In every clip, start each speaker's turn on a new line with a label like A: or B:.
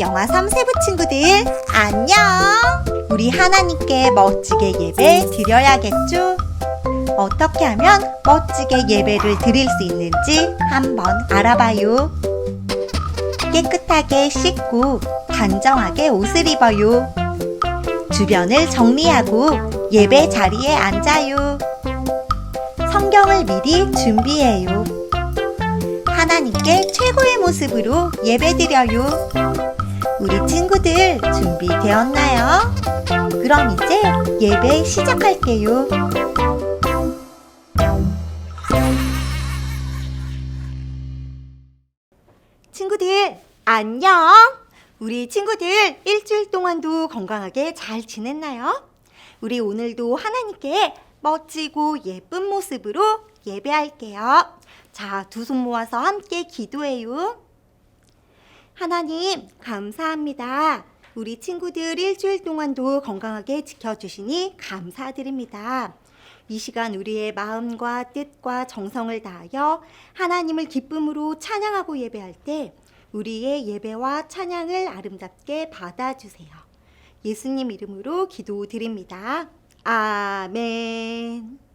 A: 3일교회 영화 3세부 친구들 안녕! 우리 하나님께 멋지게 예배 드려야겠죠? 어떻게 하면 멋지게 예배를 드릴 수 있는지 한번 알아봐요. 깨끗하게 씻고 단정하게 옷을 입어요. 주변을 정리하고 예배 자리에 앉아요. 성경을 미리 준비해요. 하나님께 최고의 모습으로 예배드려요. 우리 친구들 준비되었나요? 그럼 이제 예배 시작할게요. 친구들, 안녕! 우리 친구들 일주일 동안도 건강하게 잘 지냈나요? 우리 오늘도 하나님께 멋지고 예쁜 모습으로 예배할게요. 자, 두 손 모아서 함께 기도해요. 하나님, 감사합니다. 우리 친구들 일주일 동안도 건강하게 지켜주시니 감사드립니다. 이 시간 우리의 마음과 뜻과 정성을 다하여 하나님을 기쁨으로 찬양하고 예배할 때 우리의 예배와 찬양을 아름답게 받아주세요. 예수님 이름으로 기도드립니다. 아멘.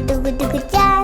B: Дугу-дугу-дугу-тя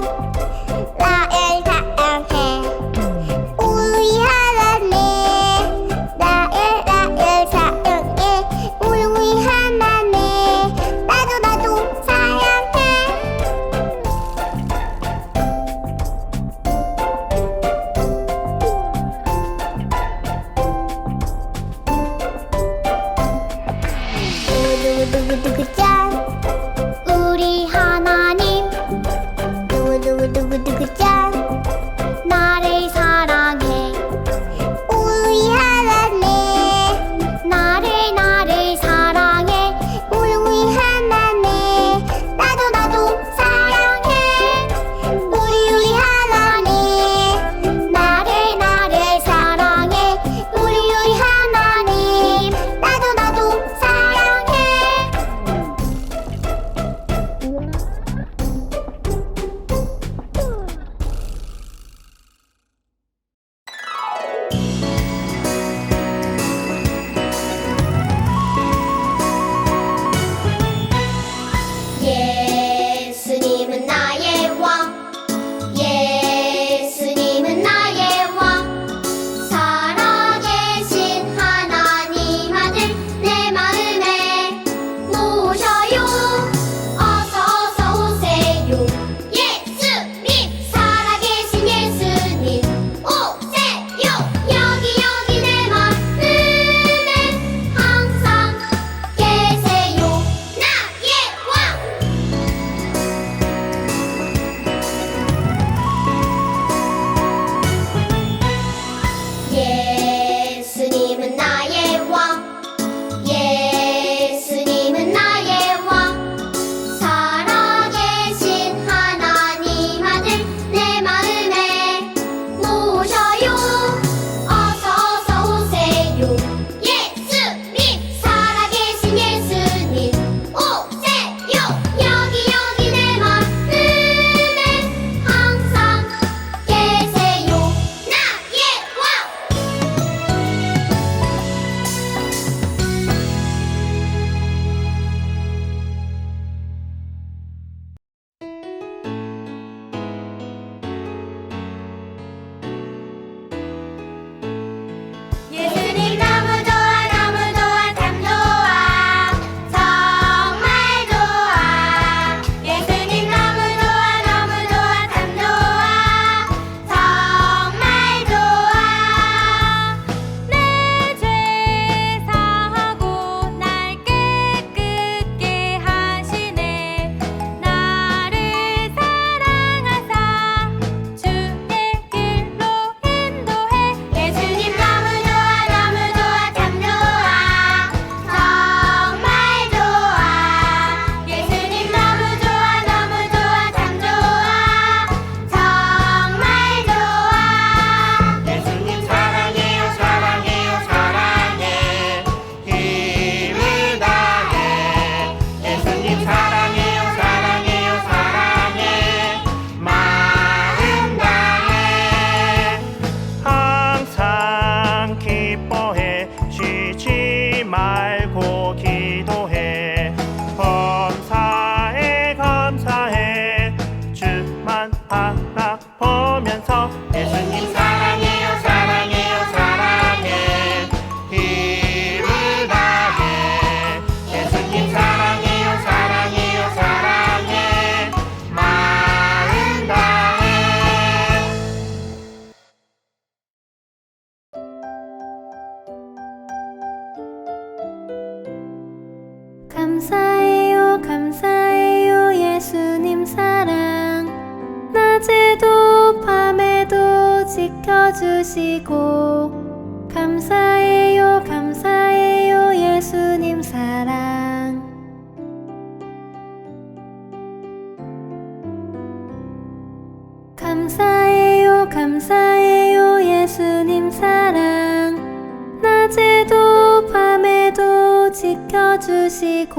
B: 사랑.
C: 낮에도 밤에도 지켜주시고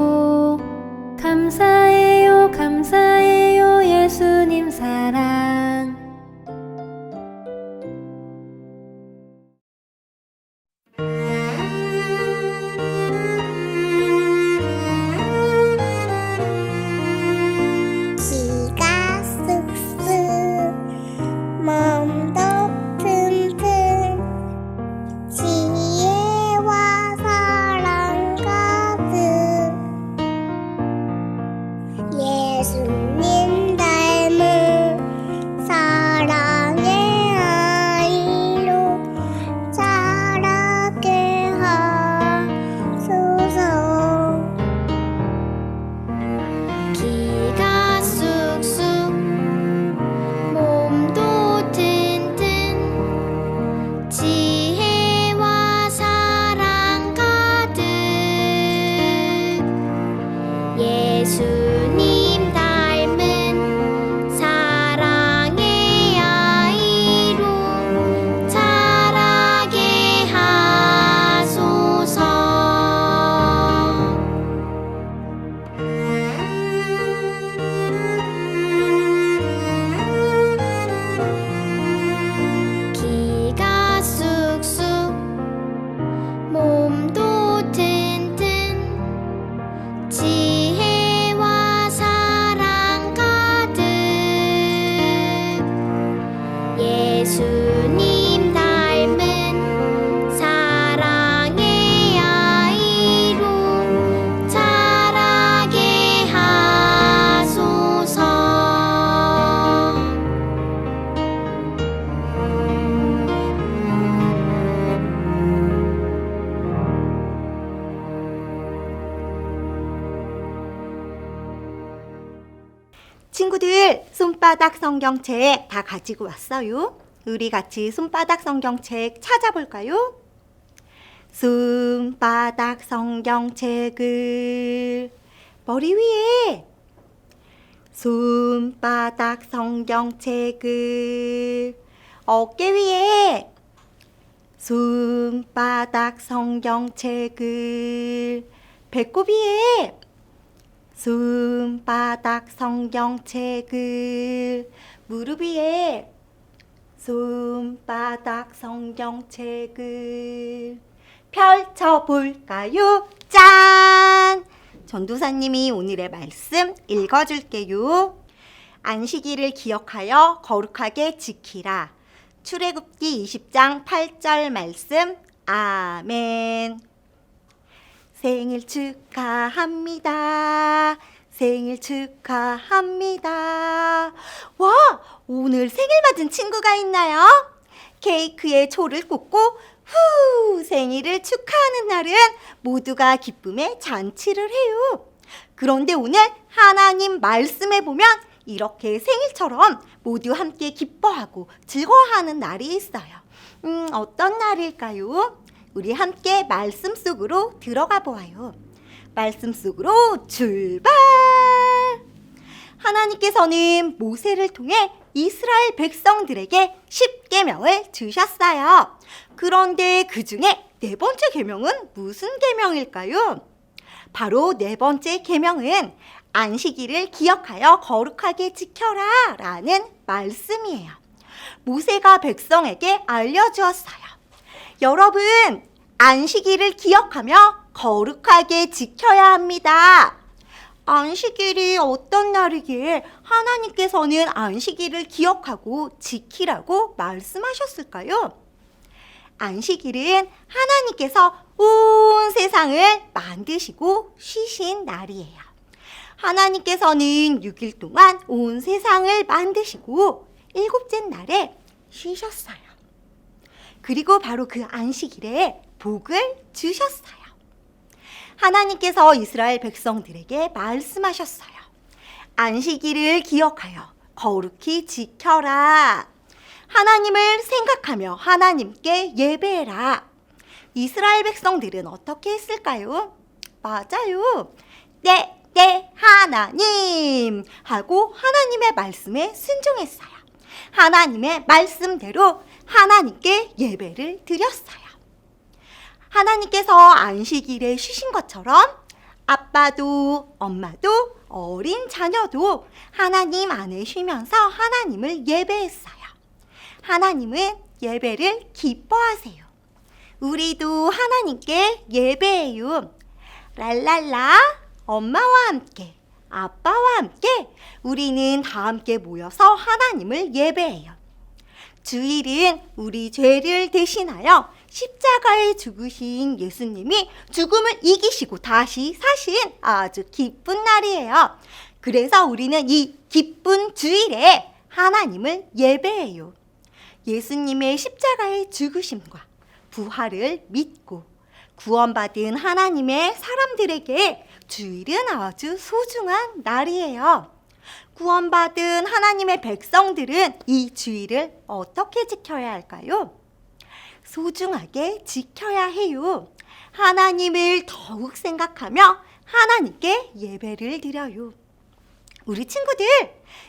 C: 감사해요 감사해요 예수님 사랑
A: 성경책 다 가지고 왔어요. 우리 같이 손바닥 성경책 찾아볼까요? 손바닥 성경책을 머리 위에 손바닥 성경책을 어깨 위에 손바닥 성경책을 배꼽 위에 손바닥 성경책을 무릎 위에 손바닥 성경책을 펼쳐볼까요? 짠! 전도사님이 오늘의 말씀 읽어줄게요. 안식일을 기억하여 거룩하게 지키라. 출애굽기 20장 8절 말씀. 아멘. 생일 축하합니다. 생일 축하합니다. 와, 오늘 생일 맞은 친구가 있나요? 케이크에 초를 꽂고 후 생일을 축하하는 날은 모두가 기쁨의 잔치를 해요. 그런데 오늘 하나님 말씀에 보면 이렇게 생일처럼 모두 함께 기뻐하고 즐거워하는 날이 있어요. 음, 어떤 날일까요? 우리 함께 말씀 속으로 들어가 보아요. 말씀 속으로 출발! 하나님께서는 모세를 통해 이스라엘 백성들에게 십계명을 주셨어요. 그런데 그 중에 네 번째 계명은 무슨 계명일까요? 바로 네 번째 계명은 안식일을 기억하여 거룩하게 지켜라 라는 말씀이에요. 모세가 백성에게 알려 주었어요. 여러분, 안식일을 기억하며 거룩하게 지켜야 합니다. 안식일이 어떤 날이기에 하나님께서는 안식일을 기억하고 지키라고 말씀하셨을까요? 안식일은 하나님께서 온 세상을 만드시고 쉬신 날이에요. 하나님께서는 6일 동안 온 세상을 만드시고 일곱째 날에 쉬셨어요. 그리고 바로 그 안식일에 복을 주셨어요. 하나님께서 이스라엘 백성들에게 말씀하셨어요. 안식일을 기억하여 거룩히 지켜라. 하나님을 생각하며 하나님께 예배해라. 이스라엘 백성들은 어떻게 했을까요? 맞아요. 네, 네, 하나님! 하고 하나님의 말씀에 순종했어요. 하나님의 말씀대로 하나님께 예배를 드렸어요. 하나님께서 안식일에 쉬신 것처럼 아빠도 엄마도 어린 자녀도 하나님 안에 쉬면서 하나님을 예배했어요. 하나님은 예배를 기뻐하세요. 우리도 하나님께 예배해요. 랄랄라 엄마와 함께 아빠와 함께 우리는 다 함께 모여서 하나님을 예배해요. 주일은 우리 죄를 대신하여 십자가에 죽으신 예수님이 죽음을 이기시고 다시 사신 아주 기쁜 날이에요. 그래서 우리는 이 기쁜 주일에 하나님을 예배해요. 예수님의 십자가의 죽으심과 부활을 믿고 구원받은 하나님의 사람들에게 주일은 아주 소중한 날이에요. 구원받은 하나님의 백성들은 이 주일을 어떻게 지켜야 할까요? 소중하게 지켜야 해요. 하나님을 더욱 생각하며 하나님께 예배를 드려요. 우리 친구들,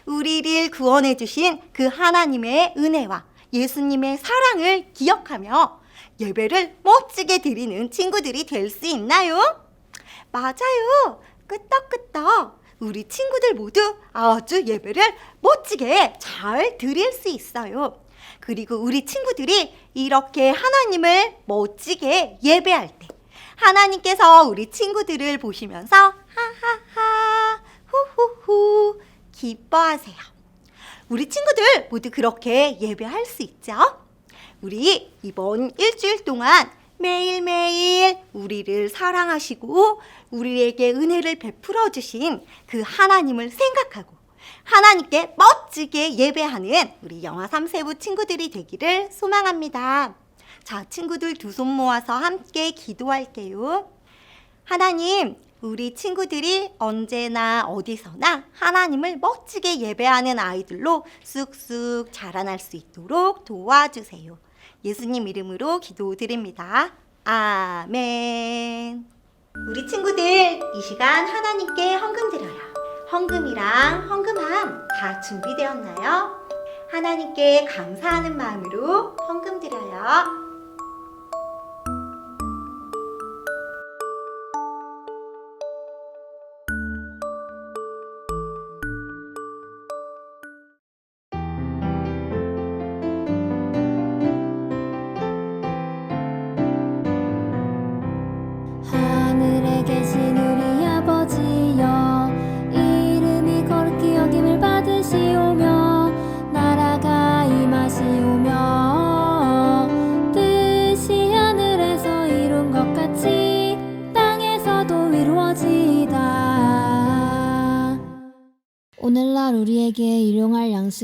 A: 우리를 구원해 주신 그 하나님의 은혜와 예수님의 사랑을 기억하며 예배를 멋지게 드리는 친구들이 될 수 있나요? 맞아요. 끄떡끄떡. 우리 친구들 모두 아주 예배를 멋지게 잘 드릴 수 있어요. 그리고 우리 친구들이 이렇게 하나님을 멋지게 예배할 때 하나님께서 우리 친구들을 보시면서 하하하 후후후 기뻐하세요. 우리 친구들 모두 그렇게 예배할 수 있죠? 우리 이번 일주일 동안 매일매일 우리를 사랑하시고 우리에게 은혜를 베풀어 주신 그 하나님을 생각하고 하나님께 멋지게 예배하는 우리 영화 3세부 친구들이 되기를 소망합니다. 자, 친구들 두 손 모아서 함께 기도할게요. 하나님, 우리 친구들이 언제나 어디서나 하나님을 멋지게 예배하는 아이들로 쑥쑥 자라날 수 있도록 도와주세요. 예수님 이름으로 기도드립니다. 아멘. 우리 친구들, 이 시간 하나님께 헌금 드려요. 헌금이랑 헌금함 다 준비되었나요? 하나님께 감사하는 마음으로 헌금 드려요.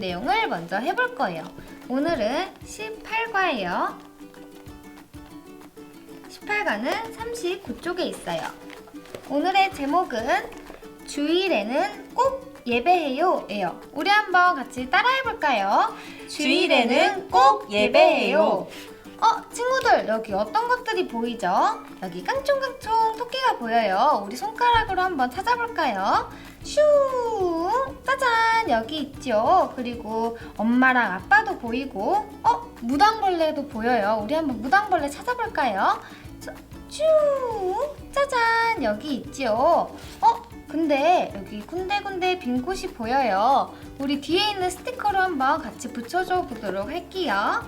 D: 내용을 먼저 해볼 거예요. 오늘은 18과예요. 18과는 39쪽에 있어요. 오늘의 제목은 주일에는 꼭 예배해요 예요. 우리 한번 같이 따라해 볼까요?
E: 주일에는 꼭 예배해요.
D: 어, 친구들 여기 어떤 것들이 보이죠? 여기 깡총깡총 토끼가 보여요. 우리 손가락으로 한번 찾아볼까요? 슈! 짜잔! 여기 있죠. 그리고 엄마랑 아빠도 보이고, 어? 무당벌레도 보여요. 우리 한번 무당벌레 찾아볼까요? 저, 슈! 짜잔! 여기 있죠. 어? 근데 여기 군데군데 빈 곳이 보여요. 우리 뒤에 있는 스티커로 한번 같이 붙여줘 보도록 할게요.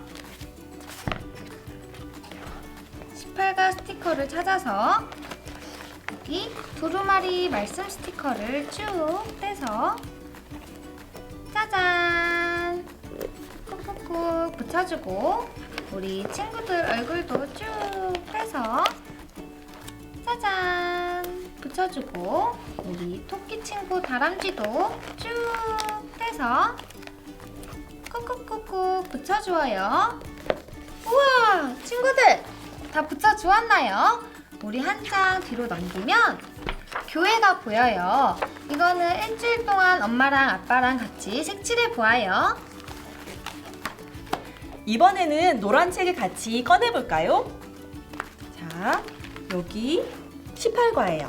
D: 18가 스티커를 찾아서 여기 두루마리 말씀 스티커를 쭉 떼서 짜잔! 꾹꾹꾹 붙여주고 우리 친구들 얼굴도 쭉 빼서 짜잔! 붙여주고 우리 토끼 친구 다람쥐도 쭉 떼서 꾹꾹꾹꾹 붙여주어요. 우와! 친구들 다 붙여주었나요? 우리 한 장 뒤로 넘기면 교회가 보여요 이거는 일주일 동안 엄마랑 아빠랑 같이 색칠해 보아요
E: 이번에는 노란 책을 같이 꺼내볼까요? 자, 여기 18과예요.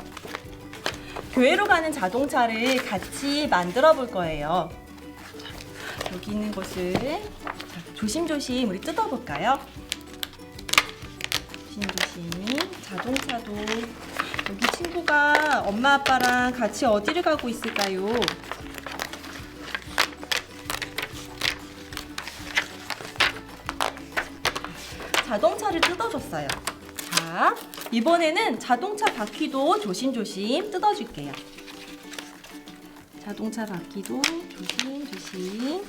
E: 교회로 가는 자동차를 같이 만들어 볼 거예요. 자, 여기 있는 자, 조심조심 우리 뜯어볼까요? 조심조심. 자동차도 여기 친구가 엄마 아빠랑 같이 어디를 가고 있을까요? 자동차를 뜯어줬어요. 자, 이번에는 자동차 바퀴도 조심조심 뜯어줄게요. 자동차 바퀴도 조심조심.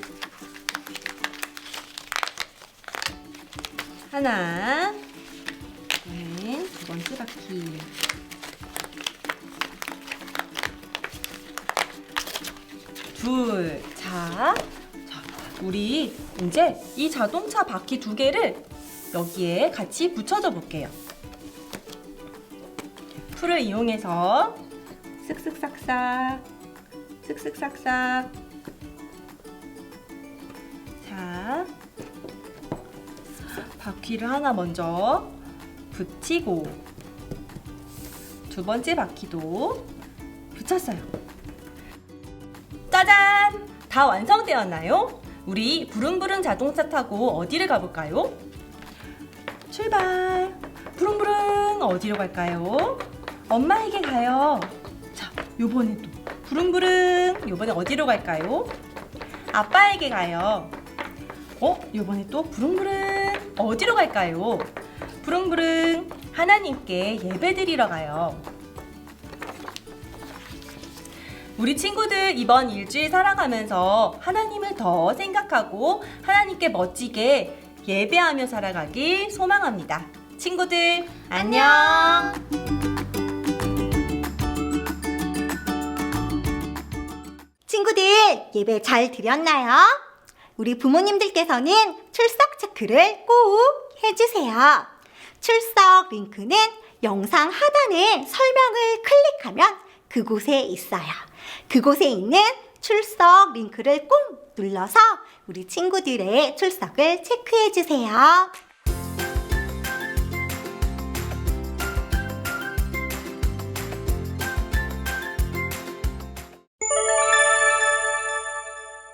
E: 하나, 바퀴. 둘, 자, 자, 우리 이제 이 자동차 바퀴 두 개를 여기에 같이 붙여줘 볼게요. 풀을 이용해서 쓱쓱싹싹, 쓱쓱싹싹. 자, 바퀴를 하나 먼저 붙이고 두 번째 바퀴도 붙였어요. 짜잔! 다 완성되었나요? 우리 부릉부릉 자동차 타고 어디를 가볼까요? 출발! 부릉부릉 어디로 갈까요? 엄마에게 가요. 자, 요번에 또 부릉부릉 요번에 어디로 갈까요? 아빠에게 가요. 어? 요번에 또 부릉부릉 어디로 갈까요? 부릉부릉 하나님께 예배드리러 가요. 우리 친구들 이번 일주일 살아가면서 하나님을 더 생각하고 하나님께 멋지게 예배하며 살아가길 소망합니다. 친구들, 안녕.
A: 친구들, 예배 잘 드렸나요? 우리 부모님들께서는 출석 체크를 꼭 해주세요. 출석 링크는 영상 하단에 설명을 클릭하면 그곳에 있어요. 그곳에 있는 출석 링크를 꼭 눌러서 우리 친구들의 출석을 체크해 주세요.